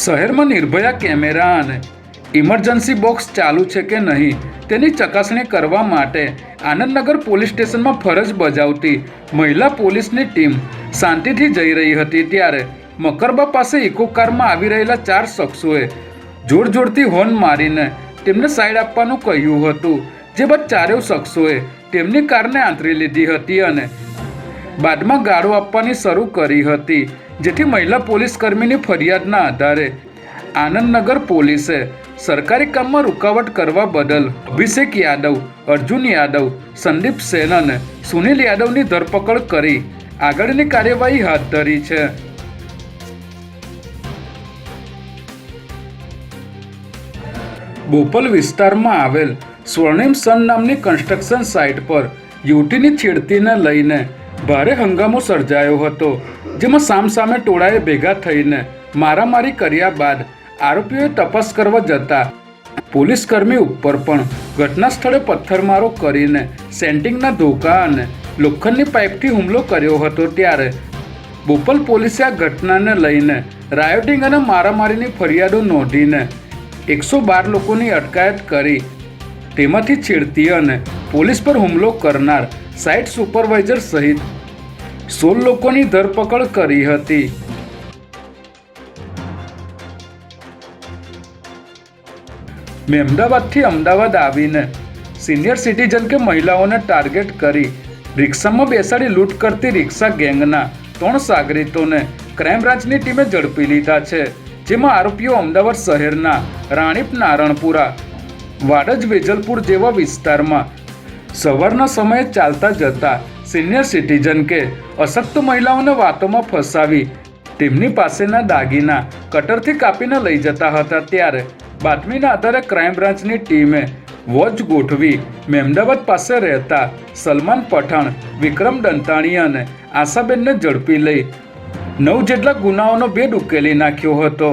શહેરમાં નિર્ભયા કેમેરા અને emergency box ચાલુ છે કે નહીં, તેની ચકાસણી કરવા માટે આનંદનગર પોલીસ સ્ટેશનમાં ફરજ બજાવતી મહિલા પોલીસની ટીમ શાંતિથી જઈ રહી હતી ત્યારે મકરબા પાસે ઇકો કારમાં આવી રહેલા ચાર શખ્સોએ જોર જોરથી હોર્ન મારીને તેમને સાઈડ આપવાનું કહ્યું હતું, જે બાદ ચારેય શખ્સોએ તેમની કારને આંતરી લીધી હતી અને બાદમાં ગાળો આપવાની શરૂ કરી હતી, જેથી મહિલા પોલીસ કર્મીની ફરિયાદના આધારે આનંદનગર પોલીસે સરકારી કામમાં રૂકાવટ કરવા બદલ અભિષેક યાદવ, અર્જુન યાદવ, સંદીપ સેન અને સુનિલ યાદવની ધરપકડ કરી આગળની કાર્યવાહી હાથ ધરી છે. બોપલ વિસ્તારમાં આવેલ સ્વર્ણિમ સન નામની કન્સ્ટ્રક્શન સાઇટ પર યુવતીની છેડતીને લઈને ભારે હંગામો સર્જાયો હતો, જેમાં સામસામે ટોળાએ ભેગા થઈને મારામારી કર્યા બાદ આરોપીઓએ તપાસ કરવા જતા પોલીસ કર્મી ઉપર પણ ઘટના સ્થળે પથ્થરમારો કરીને સેન્ટિંગના ધોકા અને લોખંડની પાઇપથી હુમલો કર્યો હતો ત્યારે બોપલ પોલીસે આ ઘટનાને લઈને રાયોટિંગ અને મારામારીની ફરિયાદો નોંધીને એકસો બાર લોકોની અટકાયત કરી, તેમાંથી છેડતી અને પોલીસ પર હુમલો કરનાર સાઇટ સુપરવાઇઝર સહિત સોળ લોકોની ધરપકડ કરી હતી. મહેમદાવાદથી અમદાવાદ આવીને સિનિયર સિટીઝન કે મહિલાઓને ટાર્ગેટ કરી રિક્ષામાં બેસાડી લૂંટ કરતી રિક્ષા ગેંગના ત્રણ સાગરીતોને ક્રાઇમ બ્રાન્ચની ટીમે ઝડપી લીધા છે, જેમાં આરોપીઓ અમદાવાદ શહેરના રાણીપ નારણપુરા, વાડજ વેજલપુર જેવા વિસ્તારમાં સવારના સમયે ચાલતા જતા સિનિયર સિટીઝન કે અશક્ત મહિલાઓને વાતોમાં ફસાવી તેમની પાસેના દાગીના કટરથી કાપીને લઈ જતા હતા ત્યારે બાતમીના આધારે ક્રાઇમ બ્રાન્ચની ટીમે વોચ ગોઠવી મહેમદાવાદ પાસે રહેતા સલમાન પઠાણ, વિક્રમ દંતાણી અને આશાબેનને ઝડપી લઈ નવ જેટલા ગુનાઓનો ભેદ ઉકેલી નાખ્યો હતો.